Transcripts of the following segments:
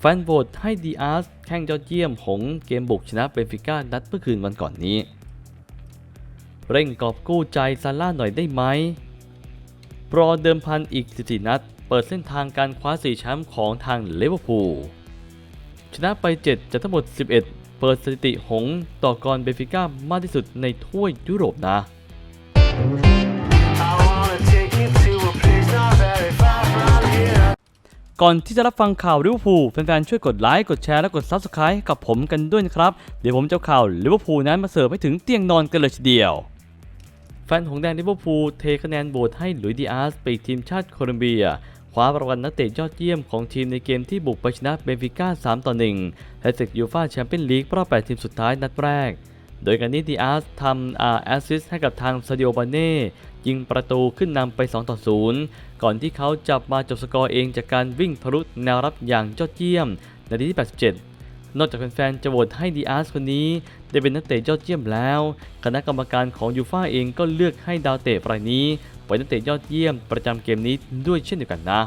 แฟนโหวตให้ดีอาร์สแข่งยอดเยี่ยมของเกมบุกชนะเบนฟิก้านัดเมื่อคืนวันก่อนนี้ เร่งกอบกู้ใจซาร่าหน่อยได้ไหมรอเดิมพันอีก 14 นัด เปิดเส้นทางการคว้า4แชมป์ของทางเลเวอร์พูลชนะไป 7จากทั้งหมด 11 เปิดสถิติหงต่อกรเบนฟิก้ามากที่สุดในถ้วยยุโรปนะ ก่อนที่จะรับฟังข่าวลิเวอร์พูลแฟนๆช่วยกดไลค์กดแชร์และกด Subscribe ให้กับผมกันด้วยนะครับ เดี๋ยวผมจะข่าวลิเวอร์พูลนั้นมาเสิร์ฟให้ถึงเตียงนอนกันเลยทีเดียว แฟนของแดนลิเวอร์พูลเทคะแนนโหวตให้หลุยส์ดีอาสไปทีมชาติโคลอมเบียคว้ารางวัลนักเตะยอดเยี่ยมของทีมในเกมที่บุกไปชนะเบนฟิก้า 3 ต่อ 1 และศึกยูฟ่าแชมเปี้ยนลีกรอบ 8 ทีมสุดท้ายนัดแรก โดยการนี้ดีอาสทำอาแอสซิสให้กับทางซาดิโอบาเน่ยิงประตูขึ้นนำไป 2 ต่อ 0 ก่อนที่เขาจะมาจบสกอร์เองจากการวิ่งทะลุแนวรับอย่างยอดเยี่ยมนาทีที่ 87 นอกจากแฟนๆจะโหวตให้ดีอาร์สคนนี้ ได้เป็นนักเตะยอดเยี่ยมแล้ว คณะกรรมการของยูฟ่าเองก็เลือกให้ดาวเตะรายนี้เป็นนักเตะยอดเยี่ยมประจำเกมนี้ด้วยเช่นเดียวกันนะ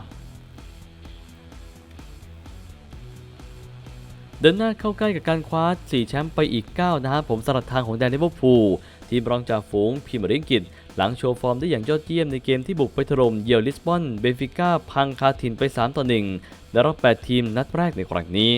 เดินหน้าเข้าใกล้กับการคว้า 4 แชมป์ไปอีก 9 นะครับผมสำหรับทางของแดนลิเวอร์พูลทีมรองจ่าฝูงพรีเมียร์ลีกอังกฤษ หลังโชว์ฟอร์มได้อย่างยอดเยี่ยมในเกมที่บุกไปถล่มเยียวลิสบอน เบนฟิก้า พังคาถินไป 3 ต่อ1ในรอบ 8 ทีมนัดแรกในครั้งนี้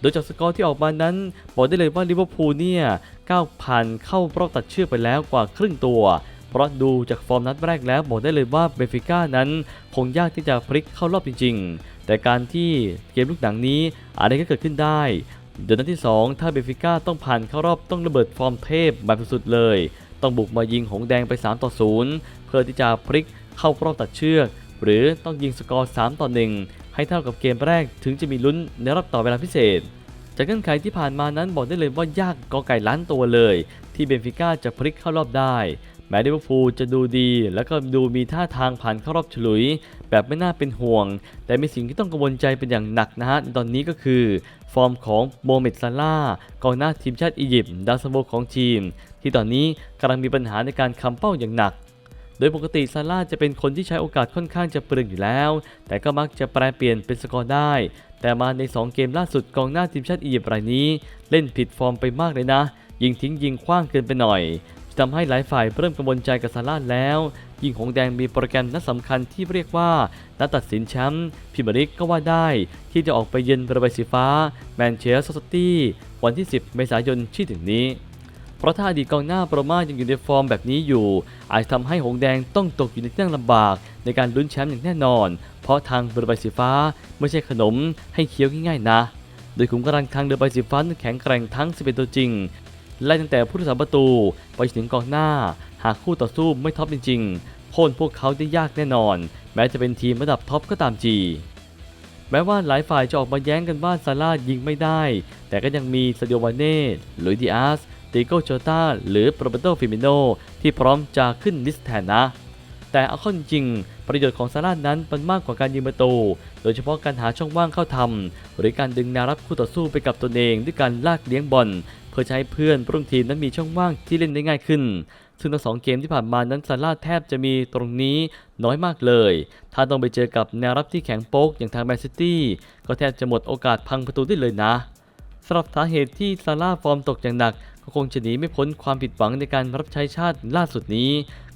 โดยจากสกอร์ที่ออกมานั้น บอกได้เลยว่าลิเวอร์พูลเนี่ยก้าวผ่านเข้ารอบตัดเชือกไปแล้วกว่าครึ่งตัว เพราะดูจากฟอร์มนัดแรกแล้วบอกได้เลยว่าเบนฟิก้านั้นคงยากที่จะพลิกเข้ารอบจริง ๆ แต่การที่เกมลูกหนังนี้อะไรก็เกิดขึ้นได้เดือนนัดที่ 2 ถ้าเบฟิก้าต้องผ่านเข้ารอบต้องระเบิดฟอร์มเทพแบบสุดๆเลย ต้องบุกมายิงหงแดงไป 3 ต่อ 0 เพื่อที่จะพลิกเข้ารอบตัดเชือก หรือต้องยิงสกอร์ 3 ต่อ 1 ให้เท่ากับเกมแรกถึงจะมีลุ้นในรอบต่อเวลาพิเศษ จากเงื่อนไขที่ผ่านมานั้นบอกได้เลยว่ายากกอไก่ล้านตัวเลย ที่เบนฟิก้าจะพลิกเข้ารอบได้แม้ลิเวอร์พูลจะดูดี แล้วก็ดูมีท่าทางผ่านเข้ารอบฉลุย แบบไม่น่าเป็นห่วง แต่มีสิ่งที่ต้องกังวลใจเป็นอย่างหนักนะฮะ ตอนนี้ก็คือ ฟอร์มของโมเมดซาลาห์กองหน้าทีมชาติอียิปต์ดาวซันโบของทีม ที่ตอนนี้กำลังมีปัญหาในการคำเป้าอย่างหนัก โดยปกติซาร่าห์จะเป็นคนที่ใช้โอกาสค่อนข้างจะเปลืองอยู่แล้ว แต่ก็มักจะแปลเปลี่ยนเป็นสกอร์ได้ แต่มาใน 2 เกมล่าสุดกองหน้าทีมชาติอียิปต์รายนี้ เล่นผิดฟอร์มไปมากเลยนะ ยิงทิ้งยิงคว้างเกินไปหน่อยทำให้หลายฝ่ายเริ่มกังวลใจกับซาร่าห์แล้ว ยิงหงแดงมีโปรแกรมนัดสำคัญที่เรียกว่านัดตัดสินแชมป์พรีเมียร์ลีกก็ว่าได้ ที่จะออกไปเยือนเรือใบสีฟ้า แมนเชสเตอร์ซิตี้วันที่ 10 เมษายนที่ถึงนี้ เพราะถ้าอดีตกองหน้าปรมายังอยู่ในฟอร์มแบบนี้อยู่ อาจทำให้หงแดงต้องตกอยู่ในที่นั่งลำบาก ในการลุ้นแชมป์อย่างแน่นอน เพราะทางเรือใบสีฟ้าไม่ใช่ขนมให้เคี้ยวง่ายๆนะ โดยขุมกำลังทางเรือใบสีฟ้านั้นแข็งแกร่งทั้ง 11 ตัวจริงไล่ตั้งแต่ผู้รักษาประตูไปถึงกองหน้า หากคู่ต่อสู้ไม่ท็อปจริงๆโค่นพวกเขาได้ยากแน่นอน แม้จะเป็นทีมระดับท็อปก็ตามจีแม้ว่าหลายฝ่ายจะออกมาแย้งกันว่าซาร่ายิงไม่ได้ แต่ก็ยังมีซาดิโอวาเน่หลุยดิอาส ติโกโจตาหรือโรเบโตฟิมิโนที่พร้อมจะขึ้นลิสต์แทนนะ แต่เอาข้าจริง ประโยชน์ของซาร่านั้นมันมากกว่าการยิงประตู โดยเฉพาะการหาช่องว่างเข้าทำหรือการดึงแนวรับคู่ต่อสู้ไปกับตนเองด้วยการลากเลี้ยงบอลเพื่อใช้เพื่อนร่วมทีมนั้นมีช่องว่างที่เล่นได้ง่ายขึ้นซึ่งทั้งสองเกมที่ผ่านมานั้นซาร่าแทบจะมีตรงนี้น้อยมากเลย ถ้าต้องไปเจอกับแนวรับที่แข็งโป๊กอย่างทางแมนซิตี้ ก็แทบจะหมดโอกาสพังประตูได้เลยนะสำหรับสาเหตุที่ซาร่าฟอร์มตกอย่างหนัก ก็คงจะหนีไม่พ้นความผิดหวังในการรับใช้ชาติล่าสุดนี้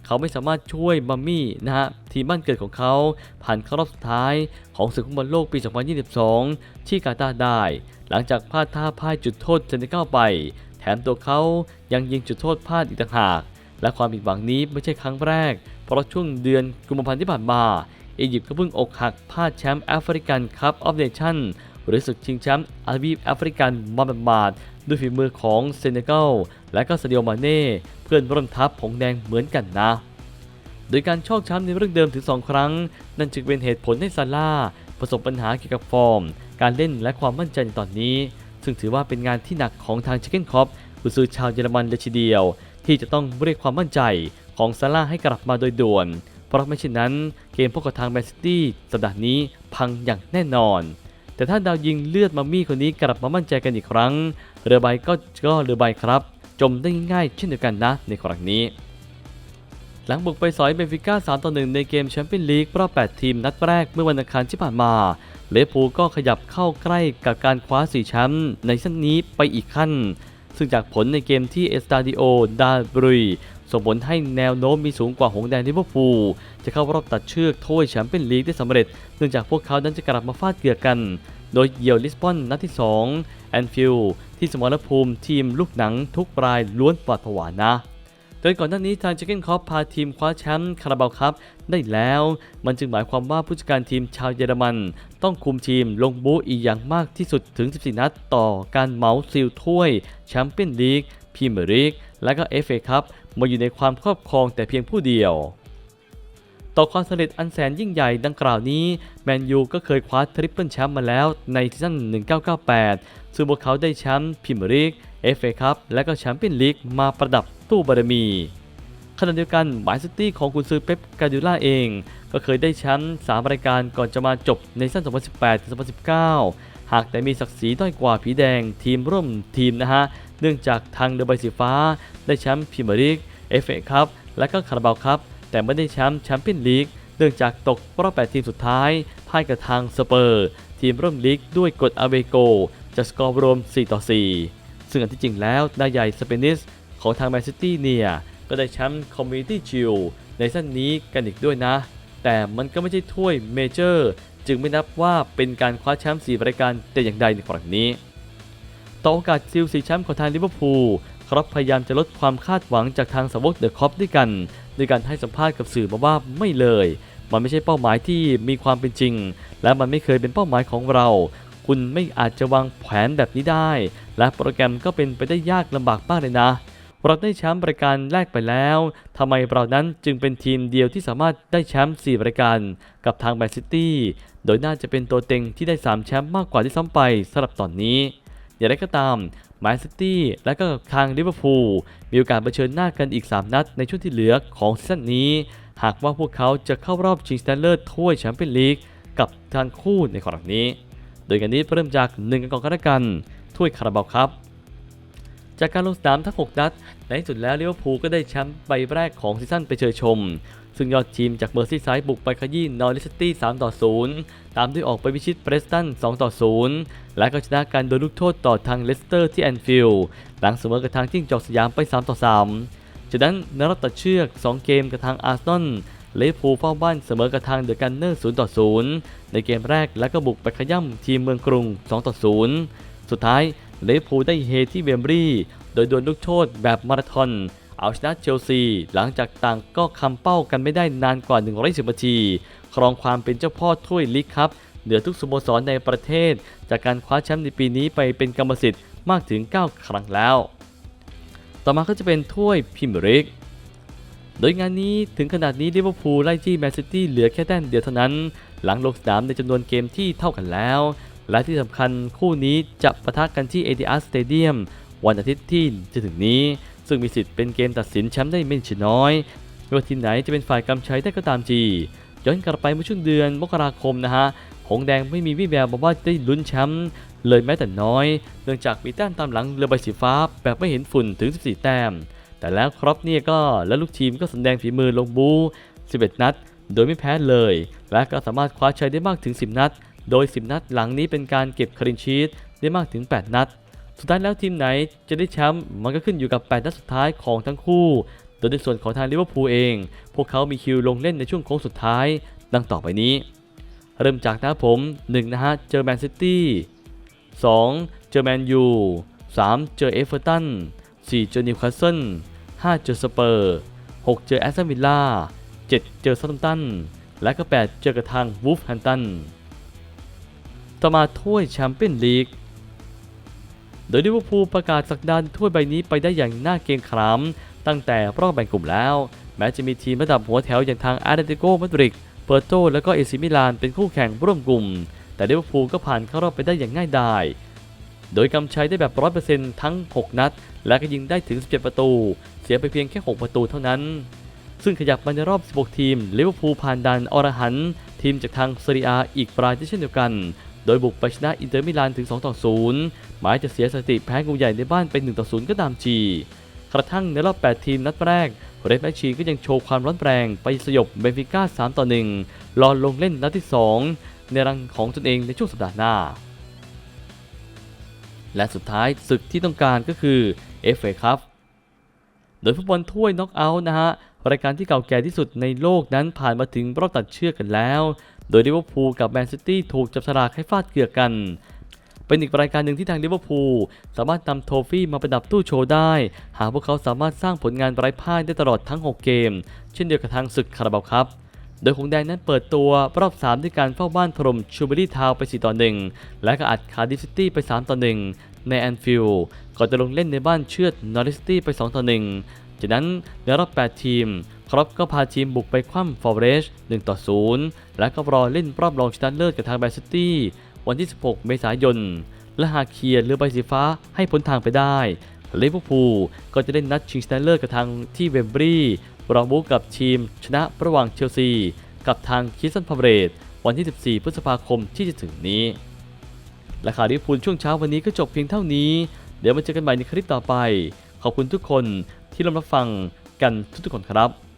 เขาไม่สามารถช่วยมัมมี่นะฮะทีมบ้านเกิดของเขา ผ่านเข้ารอบสุดท้ายของศึกฟุตบอลโลกปี 2022 ที่กาตาร์ได้ หลังจากพลาดท่าพ่ายจุดโทษเซเนกัลไป แถมตัวเขายังยิงจุดโทษพลาดอีกต่างหาก และความผิดหวังนี้ไม่ใช่ครั้งแรก เพราะช่วงเดือนกุมภาพันธ์ที่ผ่านมาอียิปต์ก็เพิ่งอกหักพลาดแชมป์แอฟริกันคัพออฟเนชั่นหรือศึกชิงแชมป์อาวีฟแอฟริกันมาบาด ด้วยฝีมือของเซเนกัลและก็ซาดิโอมาเน่เพื่อนร่วมทัพผงแดงเหมือนกันนะ โดยการชอกช้ำในเรื่องเดิมถึง 2 ครั้ง นั่นจึงเป็นเหตุผลให้ซาร่าประสบปัญหาเกี่ยวกับฟอร์ม การเล่นและความมั่นใจในตอนนี้ ซึ่งถือว่าเป็นงานที่หนักของทางชิคเก้นคอปกุนซือชาวเยอรมันเลยทีเดียว ที่จะต้องเรียกความมั่นใจของซาร่าให้กลับมาโดยด่วน เพราะไม่เช่นนั้นเกมพบกับทางแมนซิตี้สัปดาห์นี้พังอย่างแน่นอน แต่ถ้าดาวยิงเลือดมามี่คนนี้กลับมามั่นใจกันอีกครั้ง เรือใบก็ก็เรือใบครับ จมได้ง่ายเช่นเดียวกันนะในครั้งนี้ หลังบุกไปสอยเบนฟิก้า 3 ต่อ 1 ในเกมแชมเปี้ยนลีกรอบ 8 ทีมนัดแรกเมื่อวันอังคารที่ผ่านมาเลฟพูก็ขยับเข้าใกล้กับการคว้า4แชมป์ในซีซั่นนี้ไปอีกขั้น ซึ่งจากผลในเกมที่เอสตาดิโอดาบรุย ส่งผลให้แนวโน้มมีสูงกว่าหงแดงลิเวอร์พูลจะเข้ารอบตัดเชือกถ้วยแชมเปี้ยนลีกได้สำเร็จ เนื่องจากพวกเขานั้นจะกลับมาฟาดเกือกัน โดยเยียวลิสบอนนัดที่2แอนฟิลด์ที่สมรภูมิทีมลูกหนังทุกรายล้วนปลอดผวานะโดยก่อนหน้านี้ทางเจเกนคอปพาทีมคว้าแชมป์คาราบาวครับได้แล้ว มันจึงหมายความว่าผู้จัดการทีมชาวเยอรมัน ต้องคุมทีมลงบูอีกอย่างมากที่สุดถึง 14 นัดต่อการเมาซิลถ้วยแชมเปี้ยนลีกพรีเมียร์ลีกและก็เอฟเอคัพ มาอยู่ในความครอบครองแต่เพียงผู้เดียว ต่อความสำเร็จอันแสนยิ่งใหญ่ดังกล่าวนี้ แมนยูก็เคยคว้าทริปเปิลแชมป์มาแล้วในซีซั่น 1998 ซึ่งพวกเขาได้แชมป์พรีเมียร์ลีกเอฟเอคัพและก็แชมเปี้ยนลีกมาประดับตู้บารมีขณะเดียวกันหมายซิตี้ของกุนซือเป๊ปกาดิล่าเอง ก็เคยได้แชมป์3รายการก่อนจะมาจบในซีซั่น 2018-2019 หากแต่มีศักดิ์ศรีด้อยกว่าผีแดงทีมร่วมทีมนะฮะ เนื่องจากทางเดอใบสีฟ้า ได้แชมป์พรีเมียร์ลีกเอฟเอคัพและก็คาราบาวคัพแต่ไม่ได้แชมป์แชมเปี้ยนลีกเนื่องจากตกรอบ8ทีมสุดท้ายพ่ายกับทางสเปอร์ ทีมร่วมลีกด้วยกฎอาเวโกจากสกอร์รวม 4 ต่อ 4 ซึ่งอันที่จริงแล้วนายใหญ่สเปนิสของทางแมนซิตี้เนี่ย ก็ได้แชมป์คอมมูนิตี้ชิลในสั้นนี้กันอีกด้วยนะ แต่มันก็ไม่ใช่ถ้วยเมเจอร์ จึงไม่นับว่าเป็นการคว้าแชมป์4รายการแต่อย่างใดในครั้งนี้ ต่อโอกาสซิลสีแชมป์ของทางลิเวอร์พูลครับพยายามจะลดความคาดหวังจากทางสาวกเดอะคอปด้วยกันด้วยการให้สัมภาษณ์กับสื่อมาว่าไม่เลย มันไม่ใช่เป้าหมายที่มีความเป็นจริง และมันไม่เคยเป็นเป้าหมายของเรา คุณไม่อาจจะวางแผนแบบนี้ได้ และโปรแกรมก็เป็นไปได้ยากลำบากมากเลยนะเราได้แชมป์รายการแรกไปแล้วทำไมเรานั้นจึงเป็นทีมเดียวที่สามารถได้แชมป์4รายการกับทางแมนซิตี้ โดยน่าจะเป็นตัวเต็งที่ได้ 3 แชมป์มากกว่าที่ซ้ำไปสำหรับตอนนี้ อย่างไรก็ตามแมนซิตี้และก็ทางลิเวอร์พูลมีโอกาสเผชิญหน้ากันอีก 3 นัดในช่วงที่เหลือของซีซั่นนี้ หากว่าพวกเขาจะเข้ารอบชิงชนะเลิศถ้วยแชมเปี้ยนลีกกับทางคู่ในครั้งนี้ โดยกันนี้เริ่มจาก1กันก่อนก็แล้วกันถ้วยคาราบาวครับ จากการลงสนามทั้ง 6 นัด ในที่สุดแล้วลิเวอร์พูลก็ได้แชมป์ใบแรกของซีซั่นไปเชยชม ซึ่งยอดทีมจากเมอร์ซีไซด์บุกไปขยี้นอริสตี้3ต่อ0ตามด้วยออกไปพิชิตเบรสตัน2ต่อ0และก็ชนะการโดนลูกโทษต่อทางเลสเตอร์ที่แอนฟิลด์หลังเสมอกับทางจิ้งจอกสยามไป3ต่อ3จากนั้นนรอบตัดเชือก 2 เกมกับทางอาร์เซนอลลิเวอร์พูลเฝ้าบ้านเสมอกับทางเดอะกันเนอร์0ต่อ0ในเกมแรกแล้วก็บุกไปขย่ำทีมเมืองกรุง2ต่อ0สุดท้าย ลิเวอร์พูลได้เฮที่เวมบรีโดยดวลลูกโทษแบบมาราธอนเอาชนะเชลซี หลังจากต่างก็คำเป้ากันไม่ได้นานกว่า 110นาที ครองความเป็นเจ้าพ่อถ้วยลีกครับ เหนือทุกสโมสรในประเทศ จากการคว้าแชมป์ในปีนี้ไปเป็นกรรมสิทธิ์มากถึง 9 ครั้งแล้ว ต่อมาก็จะเป็นถ้วยพรีเมียร์ลีกโดยงานนี้ถึงขนาดนี้ลิเวอร์พูลไล่จี้แมนซิตี้เหลือแค่แต้มเดียวเท่านั้น หลังลงสนามในจำนวนเกมที่เท่ากันแล้ว และที่สำคัญคู่นี้จะปะทะกันที่ ADR Stadium วันอาทิตย์ที่จะถึงนี้ ซึ่งมีสิทธิ์เป็นเกมตัดสินแชมป์ได้ไม่ใช่น้อยไม่ว่าทีมไหนจะเป็นฝ่ายกำชัยได้ก็ตามจีย้อนกลับไปเมื่อช่วงเดือนมกราคมนะฮะหงแดงไม่มีวี่แววบอกว่าจะได้ลุ้นแชมป์เลยแม้แต่น้อย เนื่องจากมีแต้มตามหลังเรือใบสีฟ้าแบบไม่เห็นฝุ่นถึง 14 แต้ม แต่แล้วครับเนี่ยก็และลูกทีมก็แสดงฝีมือลงบู 11 นัด โดยไม่แพ้เลย และก็สามารถคว้าชัยได้มากถึง 10 นัด โดย 10 นัดหลังนี้เป็นการเก็บคลินชีตได้มากถึง 8 นัด สุดท้ายแล้วทีมไหนจะได้แชมป์มันก็ขึ้นอยู่กับ 8 นัดสุดท้ายของทั้งคู่ โดยในส่วนของทางลิเวอร์พูลเอง พวกเขามีคิวลงเล่นในช่วงโค้งสุดท้าย ดังต่อไปนี้ เริ่มจากนะผม 1 นะฮะ เจอแมนซิตี้2เจอแมนยู3เจอเอเวอร์ตัน4เจอนิวคาสเซิล5เจอสเปอร์6เจอแอสตันวิลล่า7เจอซัตตัน และก็ 8 เจอกับทางวูฟแฮมตัน ต่อมาถ้วยแชมเปี้ยนลีก โดยลิเวอร์พูลประกาศสักดานถ้วยใบนี้ไปได้อย่างน่าเกรงขาม ตั้งแต่รอบแบ่งกลุ่มแล้ว แม้จะมีทีมระดับหัวแถวอย่างทางอาร์เติโกมาดริดเปอร์โตและก็เอซิมิลานเป็นคู่แข่งร่วมกลุ่ม แต่ลิเวอร์พูลก็ผ่านเข้ารอบไปได้อย่างง่ายดายโดยกำชัยได้แบบ 100%ทั้ง 6 นัด และก็ยิงได้ถึง 17 ประตู เสียไปเพียงแค่ 6 ประตูเท่านั้น ซึ่งขยับมาในรอบ 16 ทีมลิเวอร์พูลผ่านดันอรหันต์ทีมจากทางซีเรียอีกรายที่เช่นเดียวกัน โดยบุกไปชนะอินเตอร์มิลานถึง 2 ต่อ 0 หมายจะเสียสถิติแพ้งูใหญ่ในบ้านไป1ต่อ 0 ก็ตามจีกระทั่งในรอบ 8 ทีมนัดแรกเรดแมชชีนก็ยังโชว์ความร้อนแรงไปสยบเบนฟิก้า 3 ต่อ 1 รอลงเล่นนัดที่ 2 ในรังของตนเองในช่วงสัปดาห์หน้า และสุดท้ายศึกที่ต้องการก็คือ FA ครับโดยฟุตบอลถ้วยน็อกเอาท์นะฮะ รายการที่เก่าแก่ที่สุดในโลกนั้นผ่านมาถึงรอบตัดเชือกกันแล้ว โดยลิเวอร์พูลกับแมนซิตี้ถูกจับฉลากให้ฟาดเกือกกัน เป็นอีกรายการหนึ่งที่ทางลิเวอร์พูลสามารถนำโทฟี่มาประดับตู้โชว์ได้ หากพวกเขาสามารถสร้างผลงานไร้พ่ายได้ตลอดทั้ง 6 เกม เช่นเดียวกับทางศึกคาราบาวครับโดยหงแดงนั้นเปิดตัวรอบ 3 ด้วยการเฝ้าบ้านถล่มชูเบอรี่ทาวไป 4 ต่อ 1 และก็อัดคาร์ดิฟซิตี้ไป 3 ต่อ 1 ในแอนฟิลด์ก่อนจะลงเล่นในบ้านเชือดนอริสตี้ไป 2 ต่อ 1 จากนั้นในรอบ 8 ทีม ครอปก็พาทีมบุกไปคว่ำฟอร์เรส1ต่อ 0 และก็รอเล่นรอบรองชนะเลิศกับทางแมนซิตี้วันที่ 16 เมษายน และหากเคียร์เรือใบสีฟ้าให้พ้นทางไปได้ลิเวอร์พูลก็จะเล่นนัดชิงชนะเลิศกับทางที่เวมบรีรองบุกกับทีมชนะระหว่างเชลซี กับทางคิสตันพาเรตวันที่ 14 พฤษภาคมที่จะถึงนี้ และข่าวลิเวอร์พูลช่วงเช้าวันนี้ก็จบเพียงเท่านี้ เดี๋ยวมาเจอกันใหม่ในคลิปต่อไป ขอบคุณทุกคน ที่รับฟังกันทุกๆคนครับ